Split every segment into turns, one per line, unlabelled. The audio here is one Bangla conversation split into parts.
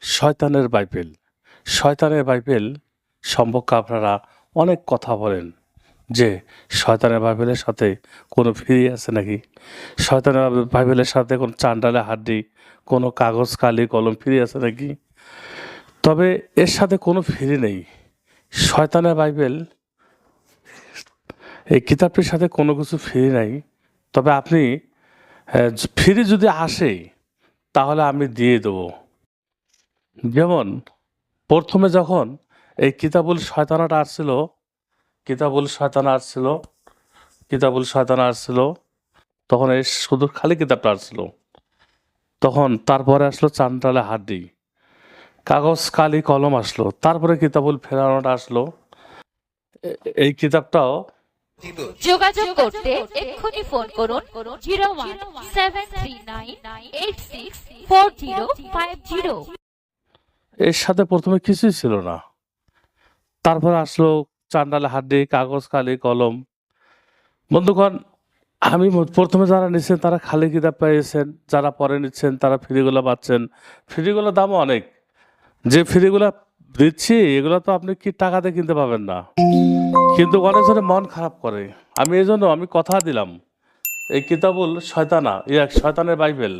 শয়তানের বাইবেল। শয়তানের বাইবেল সম্পর্কে আপনারা অনেক কথা বলেন যে শয়তানের বাইবেলের সাথে কোনো ফ্রি আছে নাকি? শয়তানের বাইবেলের সাথে কোনো চান্ডালে, হাড্ডি, কোনো কাগজ, কালি, কলম ফ্রি আছে নাকি? তবে এর সাথে কোনো ফ্রি নেই। শয়তানের বাইবেল, এই কিতাবটির সাথে কোনো কিছু ফ্রি নাই। তবে আপনি ফ্রি যদি আসে, তাহলে আমি দিয়ে দেবো। যেমন, প্রথমে যখন এই কিতাবুল শয়তানাটা আসছিল, কিতাবুল শয়তানা আসছিল, কিতাবুল শয়তানা আসছিল, তখন এই শুধু খালি কিতাবটা আসছিল। তখন তারপরে আসলো চান্টালে হাড্ডি, কাগজ, কালি, কলম আসলো, তারপরে কিতাবুল ফেরানোটা আসলো। এই কিতাবটাও
যোগাযোগ করতে এক্ষুনি ফোন করুন zero one seven three nine eight six four zero five zero.
এর সাথে প্রথমে কিছুই ছিল না। তারপরে আসলো চান্ডালে হাড্ডি, কাগজ কালি কলম। বন্ধুগণ, আমি প্রথমে যারা নিচ্ছেন তারা খালি কিতাব পেয়েছেন যারা পরে নিচ্ছেন তারা ফ্রিগুলো পাচ্ছেন। ফ্রিগুলোর দামও অনেক। যে ফ্রিগুলো দিচ্ছি, এগুলো তো আপনি কি টাকাতে কিনতে পাবেন না। কিন্তু অনেকজনে মন খারাপ করে। আমি এই জন্য আমি কথা দিলাম, এই কিতাবুল শয়তানা, ইয়া শয়তানের বাইবেল।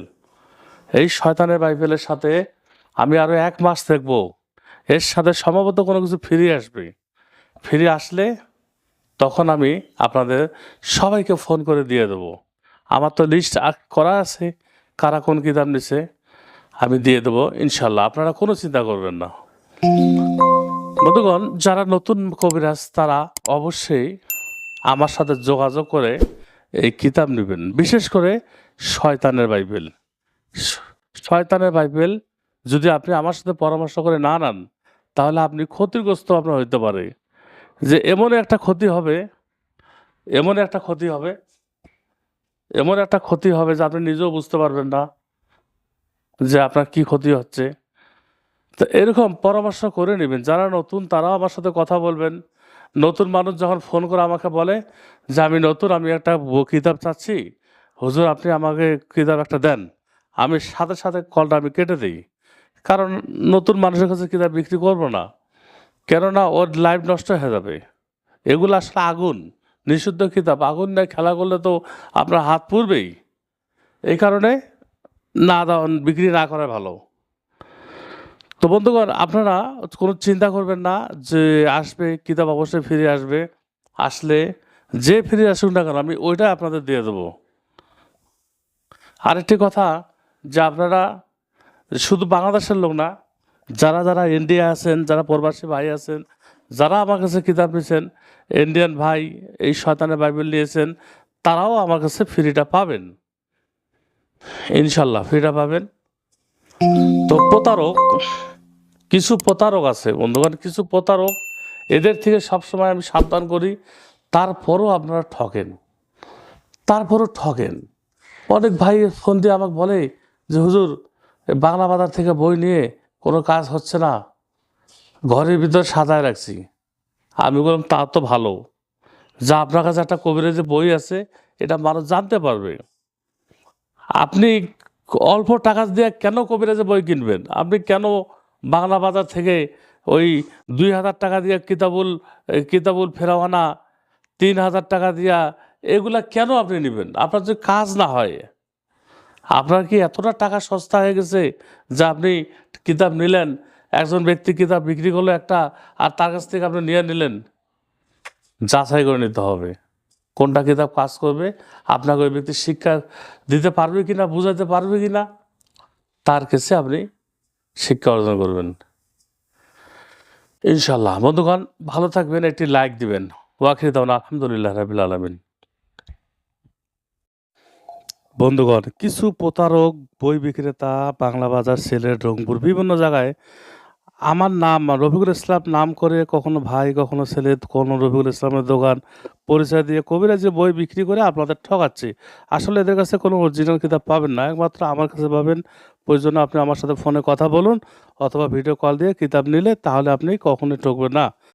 এই শয়তানের বাইবেলের সাথে আমি আরও এক মাস থাকব। এর সাথে সম্ভবত কোনো কিছু ফিরে আসবে। ফিরে আসলে তখন আমি আপনাদের সবাইকে ফোন করে দিয়ে দেবো। আমার তো লিস্ট করা আছে, কারা কোন কিতাব নিছে, আমি দিয়ে দেবো ইনশাল্লাহ আপনারা কোনো চিন্তা করবেন না। বন্ধুগণ, যারা নতুন কবিরাজ, তারা অবশ্যই আমার সাথে যোগাযোগ করে এই কিতাব নেবেন। বিশেষ করে শয়তানের বাইবেল। শয়তানের বাইবেল যদি আপনি আমার সাথে পরামর্শ করে না নেন, তাহলে আপনি ক্ষতিগ্রস্ত আপনার হইতে পারে। যে এমন একটা ক্ষতি হবে, এমন একটা ক্ষতি হবে, এমন একটা ক্ষতি হবে যে আপনি নিজেও বুঝতে পারবেন না যে আপনার কি ক্ষতি হচ্ছে। তো এরকম পরামর্শ করে নেবেন। যারা নতুন, তারাও আমার সাথে কথা বলবেন। নতুন মানুষ যখন ফোন করে আমাকে বলে যে, আমি নতুন, আমি একটা কিতাব চাচ্ছি। হুজুর, আপনি আমাকে কিতাব একটা দেন। আমি সাথে সাথে কলটা আমি কেটে দিই। কারণ নতুন মানুষের কাছে কিতাব বিক্রি করব না। কেননা ওর লাইফ নষ্ট হয়ে যাবে। এগুলো আসলে আগুন, নিষিদ্ধ কিতাব। আগুন নিয়ে খেলা করলে তো আপনার হাত পুড়বেই। এই কারণে না দাও বিক্রি না করা ভালো। তো বন্ধুগণ, আপনারা কোনো চিন্তা করবেন না যে আসবে, কিতাব অবশ্যই ফিরে আসবে। আসলে যে ফিরে আসুক না কেন, আমি ওইটা আপনাদের দিয়ে দেবো। আরেকটি কথা, যে আপনারা শুধু বাংলাদেশের লোক না, যারা যারা ইন্ডিয়া আছেন, যারা প্রবাসী ভাই আছেন, যারা আমার কাছে কিতাব নিয়েছেন ইন্ডিয়ান ভাই এই শয়তানের বাইবেল নিয়েছেন তারাও আমার কাছে ফ্রিটা পাবেন। ইনশাল্লাহ ফ্রিটা পাবেন। তো প্রতারক, কিছু প্রতারক আছে, বন্ধুগণ, কিছু প্রতারক, এদের থেকে সবসময় আমি সাবধান করি, তারপরও আপনারা ঠকেন তারপরও ঠকেন অনেক ভাই ফোন দিয়ে আমাকে বলে যে, হুজুর বাংলা বাজার থেকে বই নিয়ে কোনো কাজ হচ্ছে না। ঘরের ভিতর সাজায় রাখছি। আমি বললাম, তা তো ভালো। যা আপনার কাছে একটা কবিরাজের বই আছে, এটা মানুষ জানতে পারবে। আপনি অল্প টাকা দিয়ে কেন কবিরাজের বই কিনবেন? আপনি কেন বাংলা বাজার থেকে ওই দুই হাজার টাকা দিয়ে কিতাবুল কিতাবুল ফেরাওয়ানা, তিন হাজার টাকা দিয়া এগুলা কেন আপনি নেবেন? আপনার যদি কাজ না হয় আপনার কি এতটা টাকা সস্তা হয়ে গেছে যে আপনি কিতাব নিলেন? একজন ব্যক্তি কিতাব বিক্রি করল একটা, আর তার কাছ থেকে আপনি নিয়ে নিলেন? যাচাই করে নিতে হবে। কোনটা কিতাব কাজ করবে? আপনাকে ওই ব্যক্তি শিক্ষা দিতে পারবে কিনা বুঝাতে পারবে কিনা? তার কাছে আপনি শিক্ষা অর্জন করবেন। ইনশাল্লাহ বন্ধুগণ, ভালো থাকবেন, একটি লাইক দিবেন। ওয়াখির দাওন আলহামদুলিল্লাহ রাবিল আলমিন। বন্ধুগণ, কিছু প্রতারক, বই বিক্রেতা, বাংলা বাজার সেলের রংপুর বিভিন্ন জায়গায় আমার নাম রফিকুল ইসলাম নাম করে কখনো ভাই, কখনো ছেলে কোনো রফিকুল ইসলামের দোকান পরিচয় দিয়ে কবিরা যে বই বিক্রি করে আপনাদের ঠকাচ্ছে। আসলে এদের কাছে কোনো অরিজিনাল কিতাব পাবেন না। একমাত্র আমার কাছে পাবেন। প্রয়োজনে আপনি আমার সাথে ফোনে কথা বলুন অথবা ভিডিও কল দিয়ে কিতাব নিলে তাহলে আপনি কখনোই ঠকবেন না।